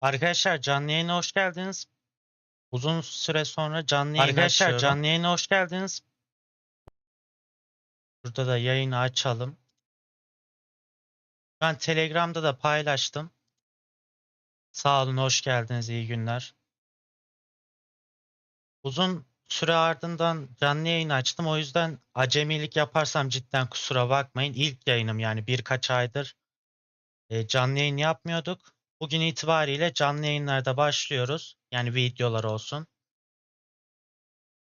Arkadaşlar canlı yayına hoş geldiniz. Uzun süre sonra canlı yayın Arkadaşlar, açıyorum. canlı yayına hoş geldiniz. Burada da yayını açalım. Ben Telegram'da da paylaştım. Sağ olun, hoş geldiniz, iyi günler. Uzun süre ardından canlı yayın açtım. O yüzden acemilik yaparsam cidden kusura bakmayın. İlk yayınım yani birkaç aydır e, canlı yayın yapmıyorduk. Bugün itibariyle canlı yayınlarda başlıyoruz. Yani videolar olsun.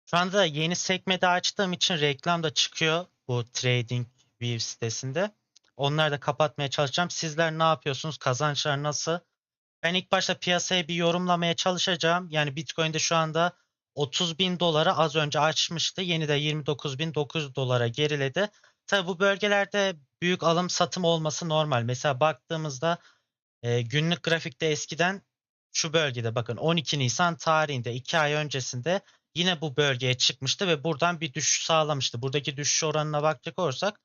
Şu anda yeni sekmede açtığım için reklam da çıkıyor bu Trading View sitesinde. Onları da kapatmaya çalışacağım. Sizler ne yapıyorsunuz? Kazançlar nasıl? Ben ilk başta piyasayı bir yorumlamaya çalışacağım. Yani Bitcoin'de şu anda 30 bin dolara az önce açmıştı. Yeni de 29.900 dolara geriledi. Tabi bu bölgelerde büyük alım satım olması normal. Mesela baktığımızda e, günlük grafikte eskiden şu bölgede bakın 12 Nisan tarihinde 2 ay öncesinde yine bu bölgeye çıkmıştı ve buradan bir düşüş sağlamıştı. Buradaki düşüş oranına bakacak olursak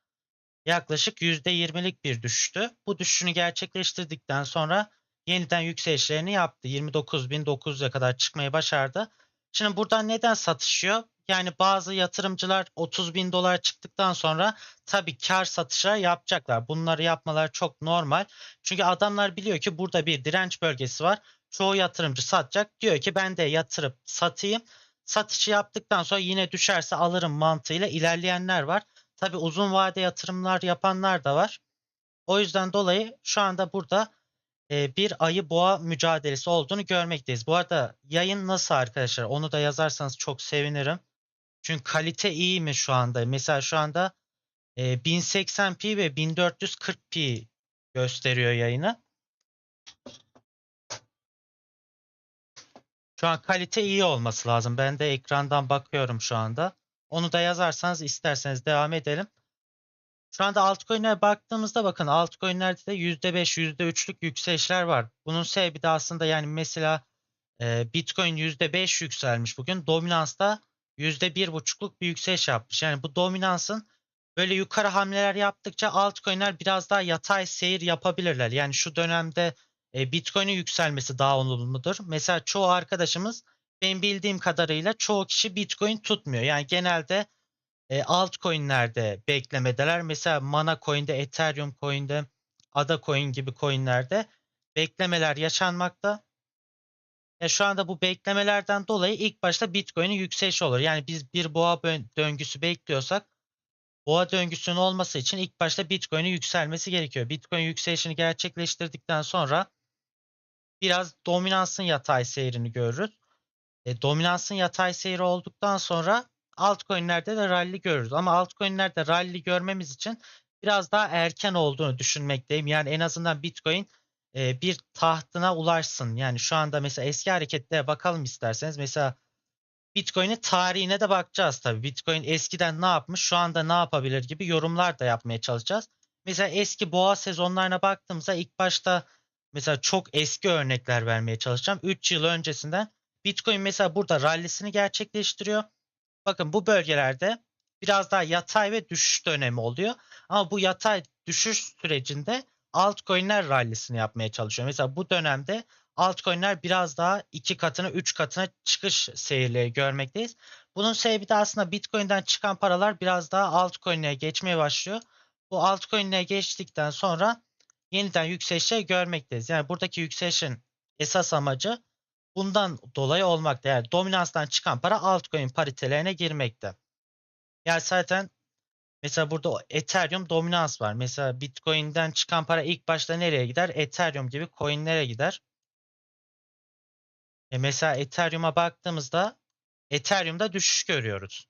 yaklaşık %20'lik bir düşüştü. Bu düşüşünü gerçekleştirdikten sonra yeniden yükselişlerini yaptı. 29.900'e kadar çıkmayı başardı. Şimdi buradan neden satışıyor? Yani bazı yatırımcılar 30 bin dolar çıktıktan sonra tabii kar satışlar yapacaklar. Bunları yapmaları çok normal. Çünkü adamlar biliyor ki burada bir direnç bölgesi var. Çoğu yatırımcı satacak. Diyor ki ben de yatırıp satayım. Satışı yaptıktan sonra yine düşerse alırım mantığıyla ilerleyenler var. Tabii uzun vade yatırımlar yapanlar da var. O yüzden dolayı şu anda burada e, bir ayı boğa mücadelesi olduğunu görmekteyiz. Bu arada yayın nasıl arkadaşlar? Onu da yazarsanız çok sevinirim. Çünkü kalite iyi mi şu anda? Mesela şu anda e, 1080p ve 1440p gösteriyor yayını. Şu an kalite iyi olması lazım. Ben de ekrandan bakıyorum şu anda. Onu da yazarsanız isterseniz devam edelim. Şu anda altcoin'lere baktığımızda bakın altcoin'lerde de %5, %3'lük yükselişler var. Bunun sebebi de aslında yani mesela e, Bitcoin %5 yükselmiş bugün. Dominance'da %1,5'luk bir yükseliş yapmış. Yani bu dominansın böyle yukarı hamleler yaptıkça altcoin'ler biraz daha yatay seyir yapabilirler. Yani şu dönemde e, Bitcoin'in yükselmesi daha olumludur. Mesela çoğu arkadaşımız benim bildiğim kadarıyla çoğu kişi Bitcoin tutmuyor. Yani genelde e, altcoin'lerde beklemedeler. Mesela Mana Coin'de, Ethereum Coin'de, Ada Coin gibi coin'lerde beklemeler yaşanmakta. E, şu anda bu beklemelerden dolayı ilk başta Bitcoin'in yükselişi olur. Yani biz bir boğa döngüsü bekliyorsak boğa döngüsünün olması için ilk başta Bitcoin'in yükselmesi gerekiyor. Bitcoin yükselişini gerçekleştirdikten sonra biraz dominansın yatay seyrini görürüz. E, dominansın yatay seyri olduktan sonra altcoin'lerde de rally görürüz. Ama altcoin'lerde rally görmemiz için biraz daha erken olduğunu düşünmekteyim. Yani en azından Bitcoin e, bir tahtına ulaşsın. Yani şu anda mesela eski hareketlere bakalım isterseniz. Mesela Bitcoin'in tarihine de bakacağız tabii. Bitcoin eskiden ne yapmış, şu anda ne yapabilir gibi yorumlar da yapmaya çalışacağız. Mesela eski boğa sezonlarına baktığımızda ilk başta mesela çok eski örnekler vermeye çalışacağım. 3 yıl öncesinden Bitcoin mesela burada rallisini gerçekleştiriyor. Bakın bu bölgelerde biraz daha yatay ve düşüş dönemi oluyor. Ama bu yatay düşüş sürecinde altcoin'ler rallisini yapmaya çalışıyor. Mesela bu dönemde altcoin'ler biraz daha iki katına, üç katına çıkış seyirleri görmekteyiz. Bunun sebebi de aslında Bitcoin'den çıkan paralar biraz daha altcoin'lere geçmeye başlıyor. Bu altcoin'lere geçtikten sonra yeniden yükselişler görmekteyiz. Yani buradaki yükselişin esas amacı bundan dolayı olmakta. Yani dominanstan çıkan para altcoin paritelerine girmekte. Yani zaten mesela burada Ethereum dominans var. Mesela Bitcoin'den çıkan para ilk başta nereye gider? Ethereum gibi coinlere gider. E mesela Ethereum'a baktığımızda Ethereum'da düşüş görüyoruz.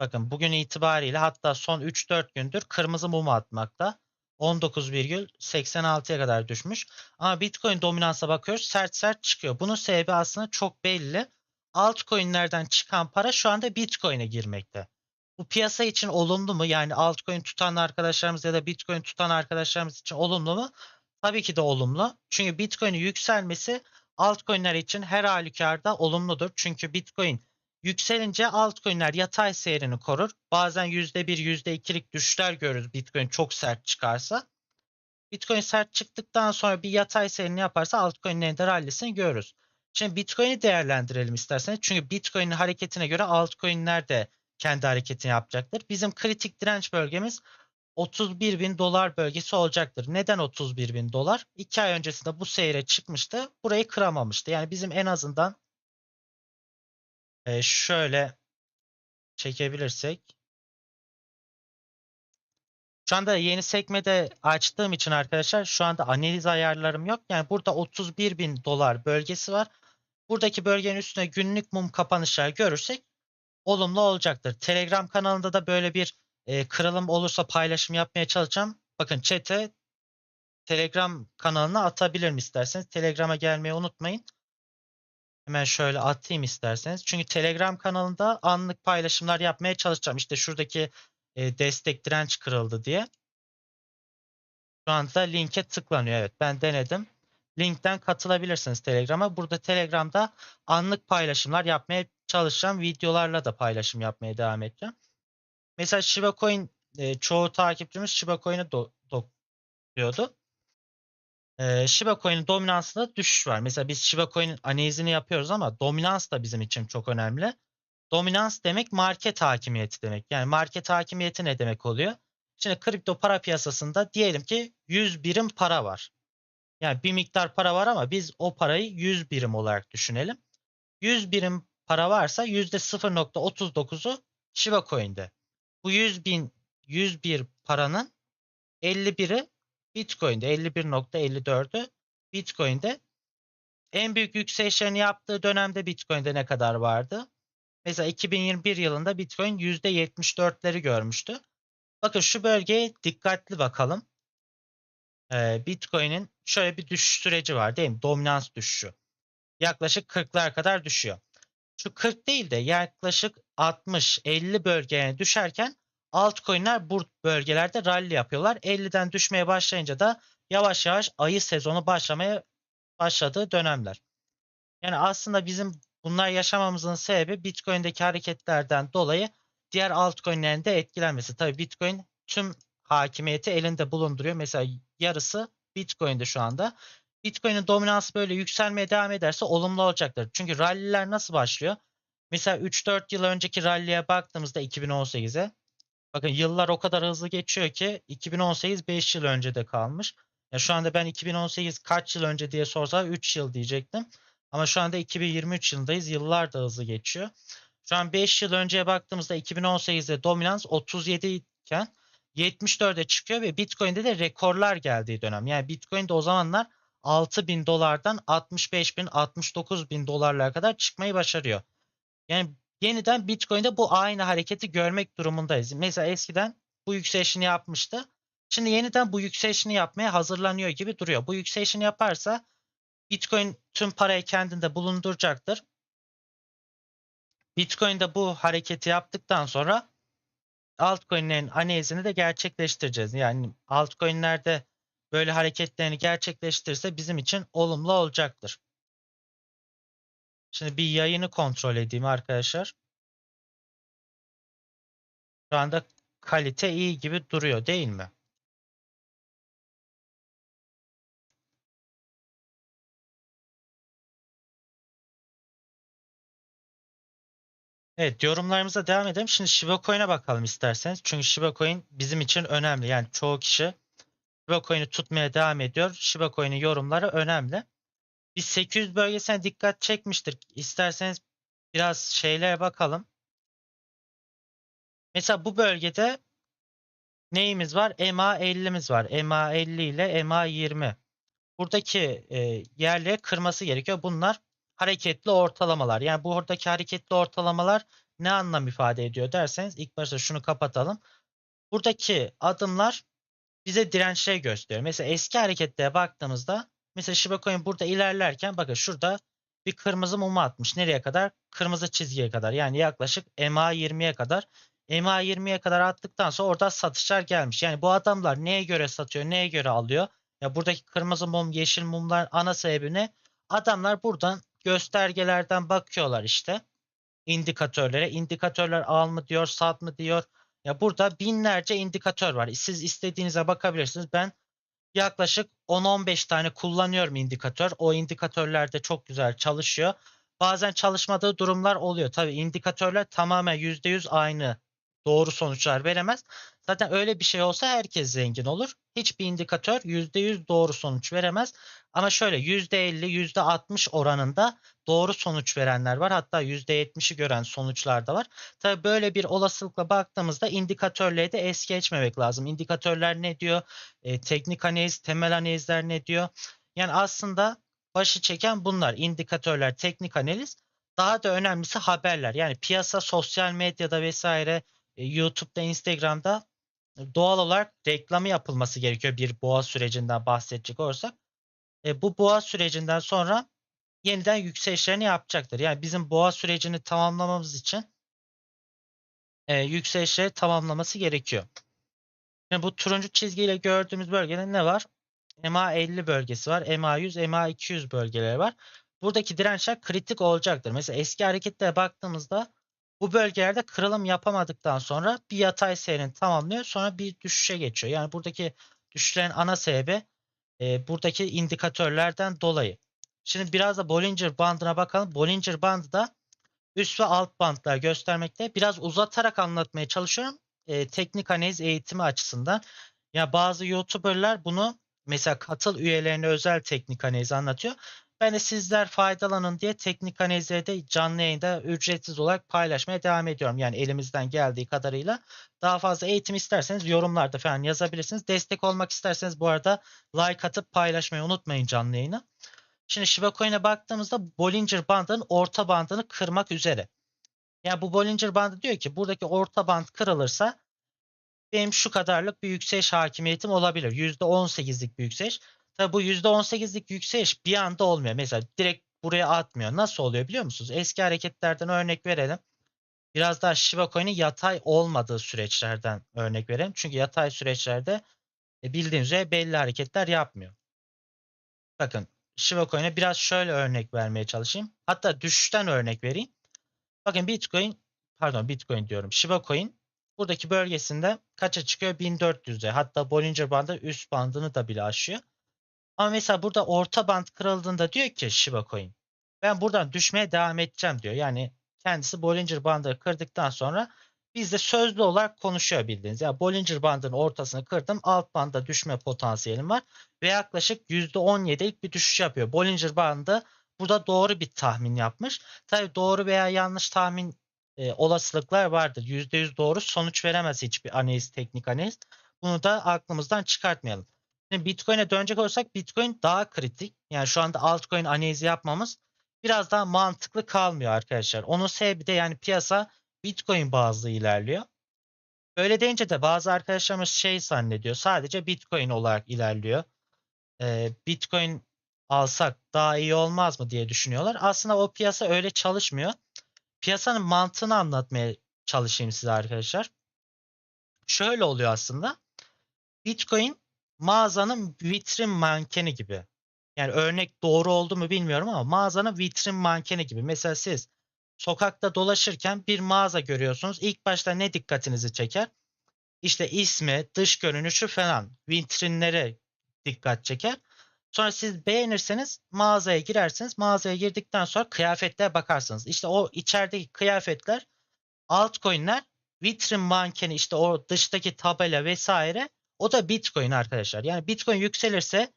Bakın bugün itibariyle hatta son 3-4 gündür kırmızı mum atmakta. 19,86'ya kadar düşmüş. Ama Bitcoin dominansa bakıyoruz sert sert çıkıyor. Bunun sebebi aslında çok belli. Altcoin'lerden çıkan para şu anda Bitcoin'e girmekte. Bu piyasa için olumlu mu? Yani altcoin tutan arkadaşlarımız ya da Bitcoin tutan arkadaşlarımız için olumlu mu? Tabii ki de olumlu. Çünkü Bitcoin'in yükselmesi altcoin'ler için her halükarda olumludur. Çünkü Bitcoin yükselince altcoin'ler yatay seyrini korur. Bazen %1, %2'lik düşüşler görürüz Bitcoin çok sert çıkarsa. Bitcoin sert çıktıktan sonra bir yatay seyrini yaparsa altcoin'lerin de rallisini görürüz. Şimdi Bitcoin'i değerlendirelim isterseniz. Çünkü Bitcoin'in hareketine göre altcoin'ler de kendi hareketini yapacaktır. Bizim kritik direnç bölgemiz 31 bin dolar bölgesi olacaktır. Neden 31 bin dolar? 2 ay öncesinde bu seyre çıkmıştı. Burayı kıramamıştı. Yani bizim en azından e, şöyle çekebilirsek. Şu anda yeni sekmede açtığım için arkadaşlar şu anda analiz ayarlarım yok. Yani burada 31 bin dolar bölgesi var. Buradaki bölgenin üstüne günlük mum kapanışlar görürsek olumlu olacaktır. Telegram kanalında da böyle bir e, kırılım olursa paylaşım yapmaya çalışacağım. Bakın chat'e Telegram kanalına atabilirim isterseniz. Telegram'a gelmeyi unutmayın. Hemen şöyle atayım isterseniz. Çünkü Telegram kanalında anlık paylaşımlar yapmaya çalışacağım. İşte şuradaki e, destek direnç kırıldı diye. Şu anda linke tıklanıyor. Evet ben denedim. Linkten katılabilirsiniz Telegram'a. Burada Telegram'da anlık paylaşımlar yapmaya çalışacağım. Videolarla da paylaşım yapmaya devam edeceğim. Mesela Shiba Coin e, çoğu takipçimiz Shiba Coin'e do- dokluyordu. E, Shiba Coin'in dominansında düşüş var. Mesela biz Shiba Coin'in analizini yapıyoruz ama dominans da bizim için çok önemli. Dominans demek market hakimiyeti demek. Yani market hakimiyeti ne demek oluyor? Şimdi kripto para piyasasında diyelim ki 100 birim para var. Yani bir miktar para var ama biz o parayı 100 birim olarak düşünelim. 100 birim para varsa %0.39'u Shiba Coin'de. Bu 100 bin 101 paranın 51'i Bitcoin'de 51.54'ü Bitcoin'de. En büyük yükselişlerini yaptığı dönemde Bitcoin'de ne kadar vardı? Mesela 2021 yılında Bitcoin %74'leri görmüştü. Bakın şu bölgeye dikkatli bakalım. Ee, Bitcoin'in şöyle bir düşüş süreci var değil mi? Dominans düşüşü. Yaklaşık 40'lar kadar düşüyor. Şu 40 değil de yaklaşık 60-50 bölgeye düşerken altcoin'ler bu bölgelerde rally yapıyorlar. 50'den düşmeye başlayınca da yavaş yavaş ayı sezonu başlamaya başladığı dönemler. Yani aslında bizim bunlar yaşamamızın sebebi Bitcoin'deki hareketlerden dolayı diğer altcoin'lerin de etkilenmesi. Tabii Bitcoin tüm hakimiyeti elinde bulunduruyor. Mesela yarısı Bitcoin'de şu anda. Bitcoin'in dominansı böyle yükselmeye devam ederse olumlu olacaktır. Çünkü ralliler nasıl başlıyor? Mesela 3-4 yıl önceki ralliye baktığımızda 2018'e bakın yıllar o kadar hızlı geçiyor ki 2018 5 yıl önce de kalmış. Ya şu anda ben 2018 kaç yıl önce diye sorsa 3 yıl diyecektim. Ama şu anda 2023 yılındayız. Yıllar da hızlı geçiyor. Şu an 5 yıl önceye baktığımızda 2018'de dominans 37 iken 74'e çıkıyor ve Bitcoin'de de rekorlar geldiği dönem. Yani Bitcoin'de o zamanlar 6 bin dolardan 65 bin 69 bin dolarlara kadar çıkmayı başarıyor. Yani yeniden Bitcoin'de bu aynı hareketi görmek durumundayız. Mesela eskiden bu yükselişini yapmıştı. Şimdi yeniden bu yükselişini yapmaya hazırlanıyor gibi duruyor. Bu yükselişini yaparsa Bitcoin tüm parayı kendinde bulunduracaktır. Bitcoin'de bu hareketi yaptıktan sonra altcoin'lerin analizini de gerçekleştireceğiz. Yani altcoin'lerde böyle hareketlerini gerçekleştirirse bizim için olumlu olacaktır. Şimdi bir yayını kontrol edeyim arkadaşlar. Şu anda kalite iyi gibi duruyor değil mi? Evet yorumlarımıza devam edelim. Şimdi Shiba Coin'e bakalım isterseniz. Çünkü Shiba Coin bizim için önemli. Yani çoğu kişi Shiba Coin'i tutmaya devam ediyor. Shiba Coin'in yorumları önemli. Bir 800 bölgesine dikkat çekmiştir. İsterseniz biraz şeylere bakalım. Mesela bu bölgede neyimiz var? MA50'miz var. MA50 ile MA20. Buradaki e, yerleri kırması gerekiyor. Bunlar hareketli ortalamalar. Yani buradaki hareketli ortalamalar ne anlam ifade ediyor derseniz ilk başta şunu kapatalım. Buradaki adımlar bize dirençleri gösteriyor. Mesela eski hareketlere baktığımızda mesela Shiba Coin burada ilerlerken bakın şurada bir kırmızı mumu atmış. Nereye kadar? Kırmızı çizgiye kadar. Yani yaklaşık MA20'ye kadar. MA20'ye kadar attıktan sonra orada satışlar gelmiş. Yani bu adamlar neye göre satıyor, neye göre alıyor? Ya buradaki kırmızı mum, yeşil mumlar ana sebebi ne? Adamlar buradan göstergelerden bakıyorlar işte indikatörlere. İndikatörler al mı diyor, sat mı diyor. Ya burada binlerce indikatör var. Siz istediğinize bakabilirsiniz. Ben yaklaşık 10-15 tane kullanıyorum indikatör. O indikatörler de çok güzel çalışıyor. Bazen çalışmadığı durumlar oluyor. Tabii indikatörler tamamen %100 aynı doğru sonuçlar veremez. Zaten öyle bir şey olsa herkes zengin olur. Hiçbir indikatör %100 doğru sonuç veremez. Ama şöyle %50, %60 oranında doğru sonuç verenler var. Hatta %70'i gören sonuçlar da var. Tabii böyle bir olasılıkla baktığımızda indikatörleri de es geçmemek lazım. İndikatörler ne diyor? E, teknik analiz, temel analizler ne diyor? Yani aslında başı çeken bunlar. İndikatörler, teknik analiz. Daha da önemlisi haberler. Yani piyasa sosyal medyada vesaire YouTube'da, Instagram'da doğal olarak reklamı yapılması gerekiyor bir boğa sürecinden bahsedecek olursak. E, bu boğa sürecinden sonra yeniden yükselişlerini yapacaktır. Yani bizim boğa sürecini tamamlamamız için e, yükselişleri tamamlaması gerekiyor. Şimdi bu turuncu çizgiyle gördüğümüz bölgede ne var? MA 50 bölgesi var. MA 100, MA 200 bölgeleri var. Buradaki dirençler kritik olacaktır. Mesela eski hareketlere baktığımızda bu bölgelerde kırılım yapamadıktan sonra bir yatay seyrini tamamlıyor. Sonra bir düşüşe geçiyor. Yani buradaki düşüşlerin ana sebebi e, buradaki indikatörlerden dolayı. Şimdi biraz da Bollinger bandına bakalım. Bollinger bandı da üst ve alt bandlar göstermekte. Biraz uzatarak anlatmaya çalışıyorum. E, teknik analiz eğitimi açısından. Ya bazı YouTuber'lar bunu mesela katıl üyelerine özel teknik analiz anlatıyor. Ben de sizler faydalanın diye teknik analizleri canlı yayında ücretsiz olarak paylaşmaya devam ediyorum. Yani elimizden geldiği kadarıyla. Daha fazla eğitim isterseniz yorumlarda falan yazabilirsiniz. Destek olmak isterseniz bu arada like atıp paylaşmayı unutmayın canlı yayını. Şimdi Shiba Coin'e baktığımızda Bollinger bandının orta bandını kırmak üzere. Yani bu Bollinger bandı diyor ki buradaki orta band kırılırsa benim şu kadarlık bir yükseliş hakimiyetim olabilir. %18'lik bir yükseliş. Tabi bu %18'lik yükseliş bir anda olmuyor. Mesela direkt buraya atmıyor. Nasıl oluyor biliyor musunuz? Eski hareketlerden örnek verelim. Biraz daha Shiba Coin'in yatay olmadığı süreçlerden örnek verelim. Çünkü yatay süreçlerde e, bildiğiniz üzere belli hareketler yapmıyor. Bakın Shiba Coin'e biraz şöyle örnek vermeye çalışayım. Hatta düşüşten örnek vereyim. Bakın Bitcoin, pardon Bitcoin diyorum. Shiba Coin buradaki bölgesinde kaça çıkıyor? 1400'e. Hatta Bollinger bandı üst bandını da bile aşıyor. Ama mesela burada orta band kırıldığında diyor ki Shiba Coin ben buradan düşmeye devam edeceğim diyor. Yani kendisi Bollinger bandı kırdıktan sonra bizde sözlü olarak konuşuyor bildiğiniz. Yani Bollinger bandının ortasını kırdım. Alt banda düşme potansiyelim var. Ve yaklaşık %17'lik bir düşüş yapıyor. Bollinger bandı burada doğru bir tahmin yapmış. Tabii doğru veya yanlış tahmin e, olasılıklar vardır. %100 doğru sonuç veremez hiçbir analiz, teknik analiz. Bunu da aklımızdan çıkartmayalım. Bitcoin'e dönecek olursak Bitcoin daha kritik. Yani şu anda altcoin analizi yapmamız biraz daha mantıklı kalmıyor arkadaşlar. Onun sebebi de yani piyasa Bitcoin bazlı ilerliyor. Böyle deyince de bazı arkadaşlarımız şey zannediyor. Sadece Bitcoin olarak ilerliyor. Ee, Bitcoin alsak daha iyi olmaz mı diye düşünüyorlar. Aslında o piyasa öyle çalışmıyor. Piyasanın mantığını anlatmaya çalışayım size arkadaşlar. Şöyle oluyor aslında. Bitcoin mağazanın vitrin mankeni gibi. Yani örnek doğru oldu mu bilmiyorum ama mağazanın vitrin mankeni gibi. Mesela siz sokakta dolaşırken bir mağaza görüyorsunuz. İlk başta ne dikkatinizi çeker? İşte ismi, dış görünüşü falan. Vitrinlere dikkat çeker. Sonra siz beğenirseniz mağazaya girersiniz. Mağazaya girdikten sonra kıyafetlere bakarsınız. İşte o içerideki kıyafetler altcoin'ler vitrin mankeni işte o dıştaki tabela vesaire o da Bitcoin arkadaşlar. Yani Bitcoin yükselirse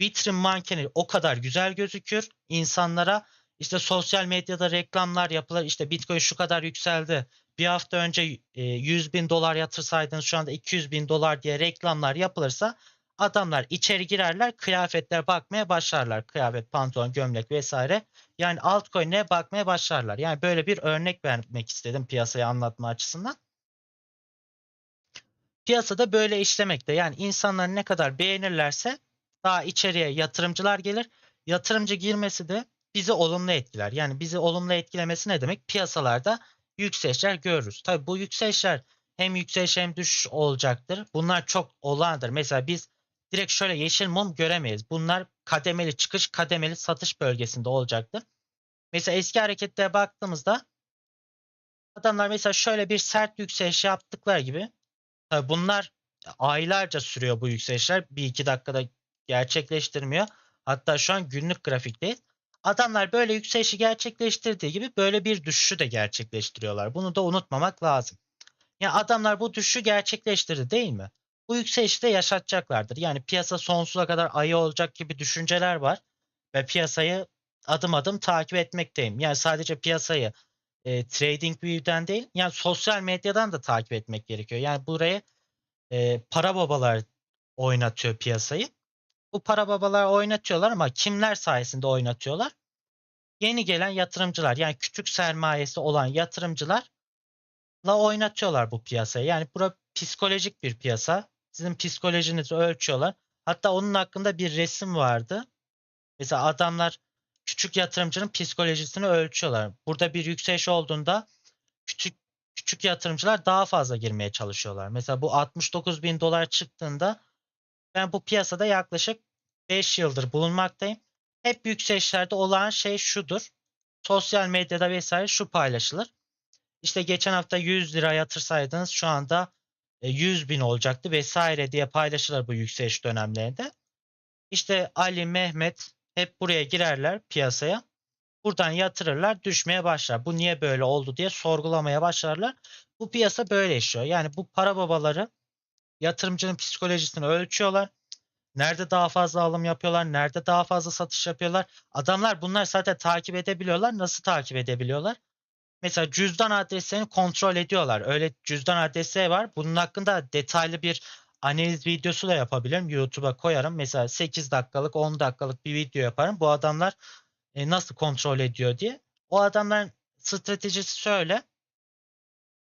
vitrin mankeni o kadar güzel gözükür. İnsanlara işte sosyal medyada reklamlar yapılır. İşte Bitcoin şu kadar yükseldi. Bir hafta önce 100 e, bin dolar yatırsaydınız şu anda 200 bin dolar diye reklamlar yapılırsa adamlar içeri girerler kıyafetler bakmaya başlarlar. Kıyafet, pantolon, gömlek vesaire. Yani altcoin'e bakmaya başlarlar. Yani böyle bir örnek vermek istedim piyasayı anlatma açısından. Piyasada böyle işlemekte. Yani insanlar ne kadar beğenirlerse daha içeriye yatırımcılar gelir. Yatırımcı girmesi de bizi olumlu etkiler. Yani bizi olumlu etkilemesi ne demek? Piyasalarda yükselişler görürüz. Tabii bu yükselişler hem yükseliş hem düşüş olacaktır. Bunlar çok olağandır. Mesela biz direkt şöyle yeşil mum göremeyiz. Bunlar kademeli çıkış, kademeli satış bölgesinde olacaktır. Mesela eski hareketlere baktığımızda adamlar mesela şöyle bir sert yükseliş yaptıkları gibi Bunlar aylarca sürüyor bu yükselişler. Bir iki dakikada gerçekleştirmiyor. Hatta şu an günlük grafikteyiz. Adamlar böyle yükselişi gerçekleştirdiği gibi böyle bir düşüşü de gerçekleştiriyorlar. Bunu da unutmamak lazım. Yani adamlar bu düşüşü gerçekleştirdi değil mi? Bu yükselişi de yaşatacaklardır. Yani piyasa sonsuza kadar ayı olacak gibi düşünceler var. Ve piyasayı adım adım takip etmekteyim. Yani sadece piyasayı e, trading view'den değil yani sosyal medyadan da takip etmek gerekiyor. Yani buraya e, para babalar oynatıyor piyasayı. Bu para babalar oynatıyorlar ama kimler sayesinde oynatıyorlar? Yeni gelen yatırımcılar yani küçük sermayesi olan yatırımcılarla oynatıyorlar bu piyasayı. Yani bura psikolojik bir piyasa. Sizin psikolojinizi ölçüyorlar. Hatta onun hakkında bir resim vardı. Mesela adamlar küçük yatırımcının psikolojisini ölçüyorlar. Burada bir yükseliş olduğunda küçük küçük yatırımcılar daha fazla girmeye çalışıyorlar. Mesela bu 69 bin dolar çıktığında ben bu piyasada yaklaşık 5 yıldır bulunmaktayım. Hep yükselişlerde olan şey şudur. Sosyal medyada vesaire şu paylaşılır. İşte geçen hafta 100 lira yatırsaydınız şu anda 100 bin olacaktı vesaire diye paylaşılır bu yükseliş dönemlerinde. İşte Ali, Mehmet hep buraya girerler piyasaya. Buradan yatırırlar düşmeye başlar. Bu niye böyle oldu diye sorgulamaya başlarlar. Bu piyasa böyle işliyor. Yani bu para babaları yatırımcının psikolojisini ölçüyorlar. Nerede daha fazla alım yapıyorlar? Nerede daha fazla satış yapıyorlar? Adamlar bunlar zaten takip edebiliyorlar. Nasıl takip edebiliyorlar? Mesela cüzdan adreslerini kontrol ediyorlar. Öyle cüzdan adresleri var. Bunun hakkında detaylı bir analiz videosu da yapabilirim. YouTube'a koyarım. Mesela 8 dakikalık 10 dakikalık bir video yaparım. Bu adamlar e, nasıl kontrol ediyor diye. O adamların stratejisi şöyle.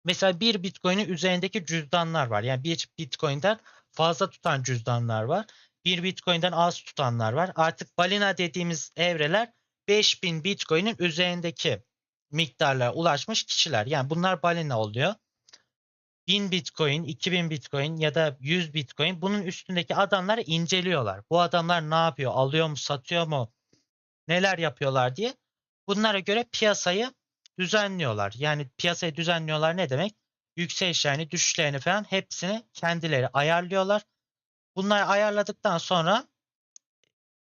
Mesela bir Bitcoin'in üzerindeki cüzdanlar var. Yani bir Bitcoin'den fazla tutan cüzdanlar var. Bir Bitcoin'den az tutanlar var. Artık balina dediğimiz evreler 5000 Bitcoin'in üzerindeki miktarlara ulaşmış kişiler. Yani bunlar balina oluyor. 1000 Bitcoin, 2000 Bitcoin ya da 100 Bitcoin bunun üstündeki adamları inceliyorlar. Bu adamlar ne yapıyor? Alıyor mu, satıyor mu? Neler yapıyorlar diye. Bunlara göre piyasayı düzenliyorlar. Yani piyasayı düzenliyorlar ne demek? Yükselişlerini, düşüşlerini falan hepsini kendileri ayarlıyorlar. Bunları ayarladıktan sonra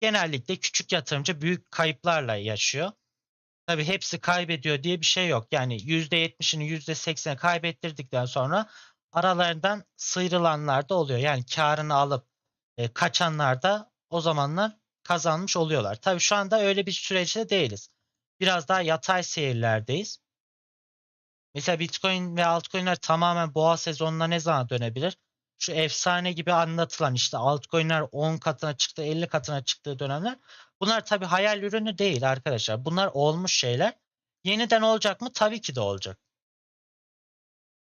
genellikle küçük yatırımcı büyük kayıplarla yaşıyor. Tabii hepsi kaybediyor diye bir şey yok. Yani %70'ini %80'i kaybettirdikten sonra aralarından sıyrılanlar da oluyor. Yani karını alıp e, kaçanlar da o zamanlar kazanmış oluyorlar. Tabii şu anda öyle bir süreçte değiliz. Biraz daha yatay seyirlerdeyiz. Mesela Bitcoin ve altcoin'ler tamamen boğa sezonuna ne zaman dönebilir? Şu efsane gibi anlatılan işte altcoin'ler 10 katına çıktı, 50 katına çıktığı dönemler. Bunlar tabii hayal ürünü değil arkadaşlar. Bunlar olmuş şeyler. Yeniden olacak mı? Tabii ki de olacak.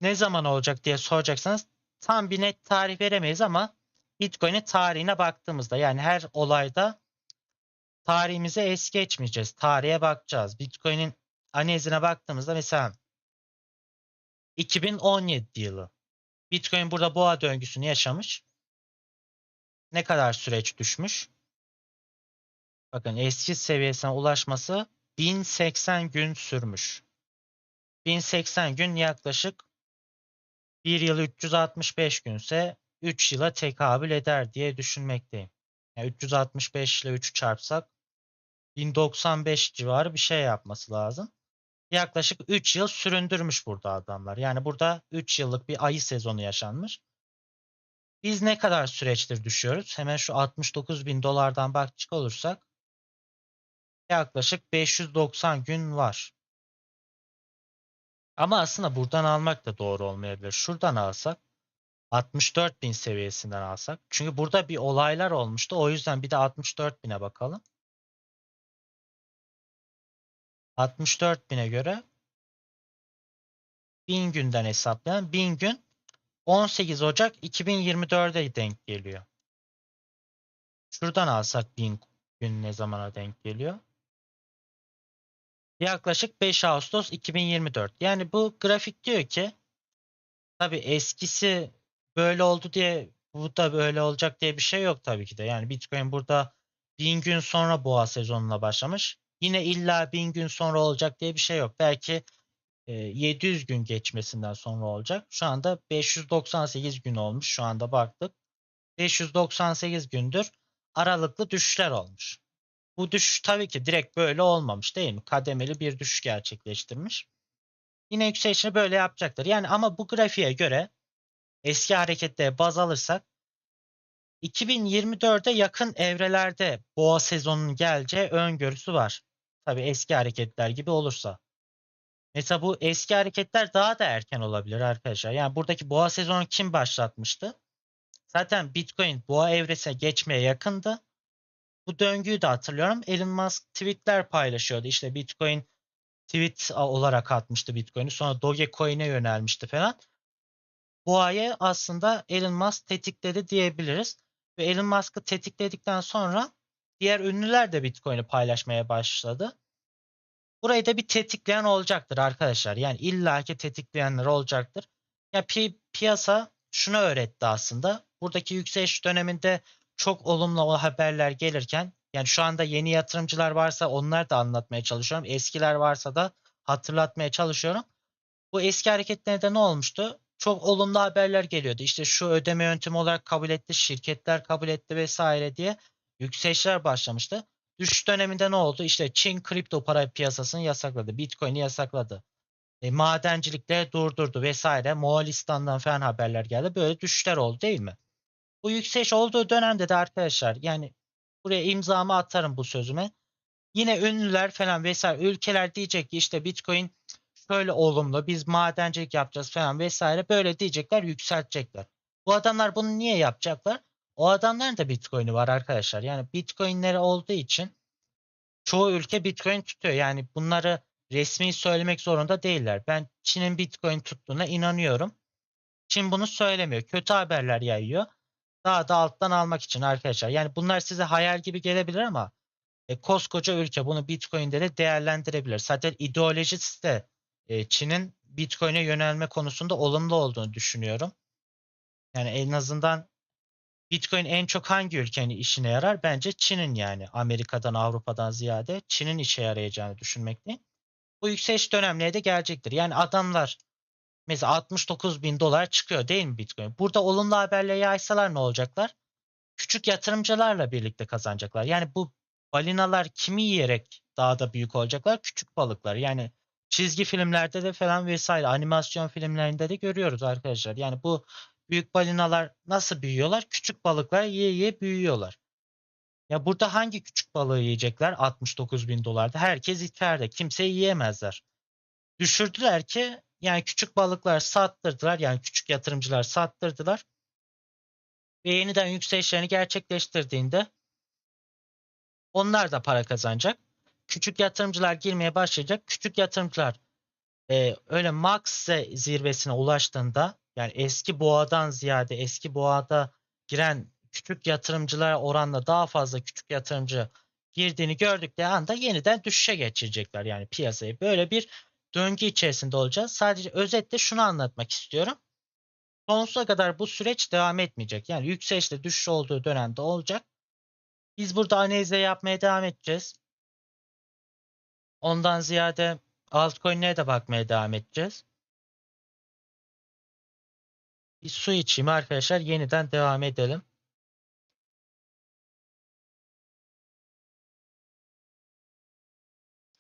Ne zaman olacak diye soracaksanız tam bir net tarih veremeyiz ama Bitcoin'in tarihine baktığımızda yani her olayda tarihimize es geçmeyeceğiz. Tarihe bakacağız. Bitcoin'in analizine baktığımızda mesela 2017 yılı. Bitcoin burada boğa döngüsünü yaşamış. Ne kadar süreç düşmüş? Bakın eski seviyesine ulaşması 1080 gün sürmüş. 1080 gün yaklaşık 1 yıl 365 günse 3 yıla tekabül eder diye düşünmekteyim. Yani 365 ile 3 çarpsak 1095 civarı bir şey yapması lazım. Yaklaşık 3 yıl süründürmüş burada adamlar. Yani burada 3 yıllık bir ayı sezonu yaşanmış. Biz ne kadar süreçtir düşüyoruz? Hemen şu 69 bin dolardan bakacak olursak yaklaşık 590 gün var. Ama aslında buradan almak da doğru olmayabilir. Şuradan alsak 64 bin seviyesinden alsak. Çünkü burada bir olaylar olmuştu. O yüzden bir de 64 bine bakalım. 64 bine göre 1000 günden hesaplayan 1000 gün 18 Ocak 2024'e denk geliyor. Şuradan alsak 1000 gün ne zamana denk geliyor? Yaklaşık 5 Ağustos 2024. Yani bu grafik diyor ki tabi eskisi böyle oldu diye bu da böyle olacak diye bir şey yok tabii ki de. Yani Bitcoin burada 1000 gün sonra boğa sezonuna başlamış. Yine illa 1000 gün sonra olacak diye bir şey yok. Belki e, 700 gün geçmesinden sonra olacak. Şu anda 598 gün olmuş. Şu anda baktık. 598 gündür aralıklı düşüşler olmuş. Bu düşüş tabii ki direkt böyle olmamış değil mi? Kademeli bir düşüş gerçekleştirmiş. Yine yükselişini böyle yapacaktır. Yani ama bu grafiğe göre eski harekette baz alırsak 2024'e yakın evrelerde boğa sezonunun geleceği öngörüsü var. Tabii eski hareketler gibi olursa. Mesela bu eski hareketler daha da erken olabilir arkadaşlar. Yani buradaki boğa sezonu kim başlatmıştı? Zaten Bitcoin boğa evresine geçmeye yakındı. Bu döngüyü de hatırlıyorum. Elon Musk tweetler paylaşıyordu. İşte Bitcoin tweet olarak atmıştı Bitcoin'i. Sonra Dogecoin'e yönelmişti falan. Boğa'yı aslında Elon Musk tetikledi diyebiliriz. Ve Elon Musk'ı tetikledikten sonra diğer ünlüler de Bitcoin'i paylaşmaya başladı. Burayı da bir tetikleyen olacaktır arkadaşlar. Yani illaki tetikleyenler olacaktır. Ya pi piyasa şunu öğretti aslında. Buradaki yükseliş döneminde çok olumlu haberler gelirken yani şu anda yeni yatırımcılar varsa onlar da anlatmaya çalışıyorum. Eskiler varsa da hatırlatmaya çalışıyorum. Bu eski hareketlerde ne olmuştu? Çok olumlu haberler geliyordu. İşte şu ödeme yöntemi olarak kabul etti, şirketler kabul etti vesaire diye yükselişler başlamıştı. Düşüş döneminde ne oldu? İşte Çin kripto para piyasasını yasakladı. Bitcoin'i yasakladı. E, madencilikle durdurdu vesaire. Moğolistan'dan falan haberler geldi. Böyle düşüşler oldu değil mi? Bu yükseliş olduğu dönemde de arkadaşlar yani buraya imzamı atarım bu sözüme. Yine ünlüler falan vesaire ülkeler diyecek ki işte Bitcoin şöyle olumlu biz madencilik yapacağız falan vesaire böyle diyecekler yükseltecekler. Bu adamlar bunu niye yapacaklar? O adamların da Bitcoin'i var arkadaşlar. Yani Bitcoin'leri olduğu için çoğu ülke Bitcoin tutuyor. Yani bunları resmi söylemek zorunda değiller. Ben Çin'in Bitcoin tuttuğuna inanıyorum. Çin bunu söylemiyor. Kötü haberler yayıyor. Daha da alttan almak için arkadaşlar. Yani bunlar size hayal gibi gelebilir ama e, koskoca ülke bunu Bitcoin'de de değerlendirebilir. Zaten ideolojisi de e, Çin'in Bitcoin'e yönelme konusunda olumlu olduğunu düşünüyorum. Yani en azından Bitcoin en çok hangi ülkenin işine yarar? Bence Çin'in yani. Amerika'dan, Avrupa'dan ziyade Çin'in işe yarayacağını düşünmekteyim. Bu yükseliş dönemleri de gelecektir. Yani adamlar mesela 69 bin dolar çıkıyor değil mi Bitcoin? Burada olumlu haberle yaysalar ne olacaklar? Küçük yatırımcılarla birlikte kazanacaklar. Yani bu balinalar kimi yiyerek daha da büyük olacaklar? Küçük balıklar. Yani çizgi filmlerde de falan vesaire animasyon filmlerinde de görüyoruz arkadaşlar. Yani bu büyük balinalar nasıl büyüyorlar? Küçük balıklar yiye yiye büyüyorlar. Ya burada hangi küçük balığı yiyecekler 69 bin dolarda? Herkes içeride. Kimse yiyemezler. Düşürdüler ki yani küçük balıklar sattırdılar. Yani küçük yatırımcılar sattırdılar. Ve yeniden yükselişlerini gerçekleştirdiğinde onlar da para kazanacak. Küçük yatırımcılar girmeye başlayacak. Küçük yatırımcılar e, öyle max zirvesine ulaştığında yani eski boğadan ziyade eski boğada giren küçük yatırımcılar oranla daha fazla küçük yatırımcı girdiğini gördükleri anda yeniden düşüşe geçirecekler yani piyasayı. Böyle bir döngü içerisinde olacağız. Sadece özetle şunu anlatmak istiyorum. Sonsuza kadar bu süreç devam etmeyecek. Yani yükselişte düşüş olduğu dönemde olacak. Biz burada analize yapmaya devam edeceğiz. Ondan ziyade altcoin'lere de bakmaya devam edeceğiz. Bir su içeyim arkadaşlar. Yeniden devam edelim.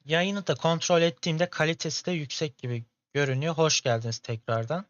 Yayını da kontrol ettiğimde kalitesi de yüksek gibi görünüyor. Hoş geldiniz tekrardan.